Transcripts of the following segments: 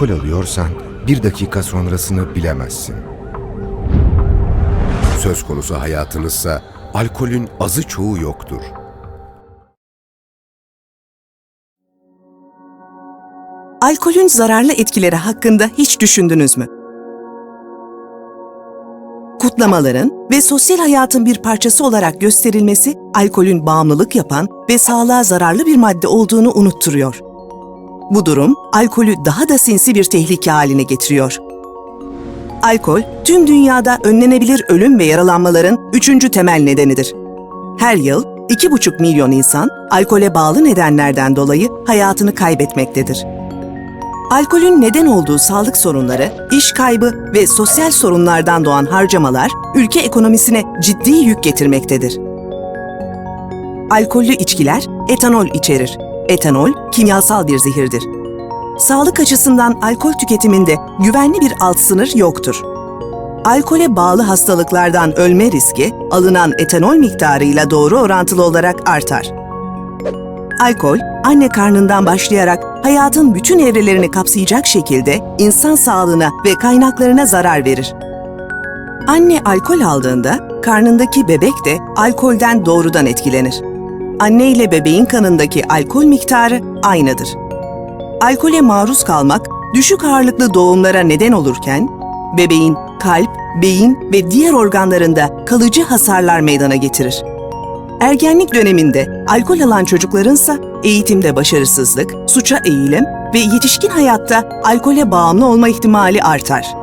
Alkol alıyorsan bir dakika sonrasını bilemezsin. Söz konusu hayatınızsa alkolün azı çoğu yoktur. Alkolün zararlı etkileri hakkında hiç düşündünüz mü? Kutlamaların ve sosyal hayatın bir parçası olarak gösterilmesi alkolün bağımlılık yapan ve sağlığa zararlı bir madde olduğunu unutturuyor. Bu durum alkolü daha da sinsi bir tehlike haline getiriyor. Alkol, tüm dünyada önlenebilir ölüm ve yaralanmaların üçüncü temel nedenidir. Her yıl 2,5 milyon insan alkole bağlı nedenlerden dolayı hayatını kaybetmektedir. Alkolün neden olduğu sağlık sorunları, iş kaybı ve sosyal sorunlardan doğan harcamalar ülke ekonomisine ciddi yük getirmektedir. Alkollü içkiler etanol içerir. Etanol kimyasal bir zehirdir. Sağlık açısından alkol tüketiminde güvenli bir alt sınır yoktur. Alkole bağlı hastalıklardan ölme riski alınan etanol miktarıyla doğru orantılı olarak artar. Alkol, anne karnından başlayarak hayatın bütün evrelerini kapsayacak şekilde insan sağlığına ve kaynaklarına zarar verir. Anne alkol aldığında karnındaki bebek de alkolden doğrudan etkilenir. Anne ile bebeğin kanındaki alkol miktarı aynıdır. Alkole maruz kalmak düşük ağırlıklı doğumlara neden olurken bebeğin kalp, beyin ve diğer organlarında kalıcı hasarlar meydana getirir. Ergenlik döneminde alkol alan çocuklarınsa eğitimde başarısızlık, suça eğilim ve yetişkin hayatta alkole bağımlı olma ihtimali artar.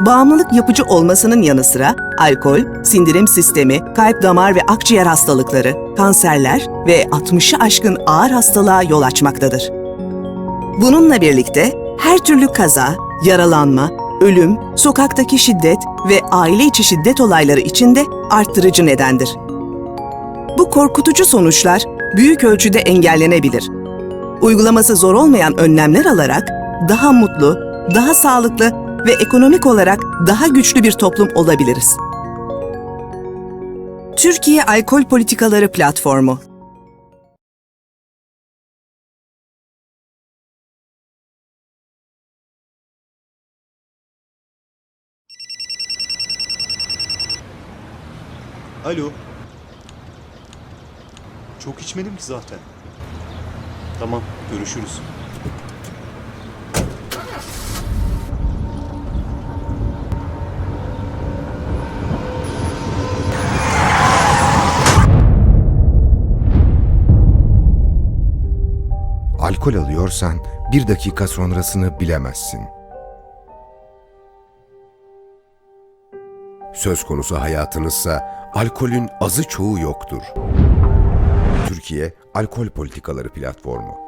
Bağımlılık yapıcı olmasının yanı sıra alkol, sindirim sistemi, kalp damar ve akciğer hastalıkları, kanserler ve 60'ı aşkın ağır hastalığa yol açmaktadır. Bununla birlikte her türlü kaza, yaralanma, ölüm, sokaktaki şiddet ve aile içi şiddet olayları için de arttırıcı nedendir. Bu korkutucu sonuçlar büyük ölçüde engellenebilir. Uygulaması zor olmayan önlemler alarak daha mutlu, daha sağlıklı ve ekonomik olarak daha güçlü bir toplum olabiliriz. Türkiye Alkol Politikaları Platformu Alo. Çok içmedim ki zaten. Tamam, görüşürüz. Alkol alıyorsan bir dakika sonrasını bilemezsin. Söz konusu hayatınızsa alkolün azı çoğu yoktur. Türkiye Alkol Politikaları Platformu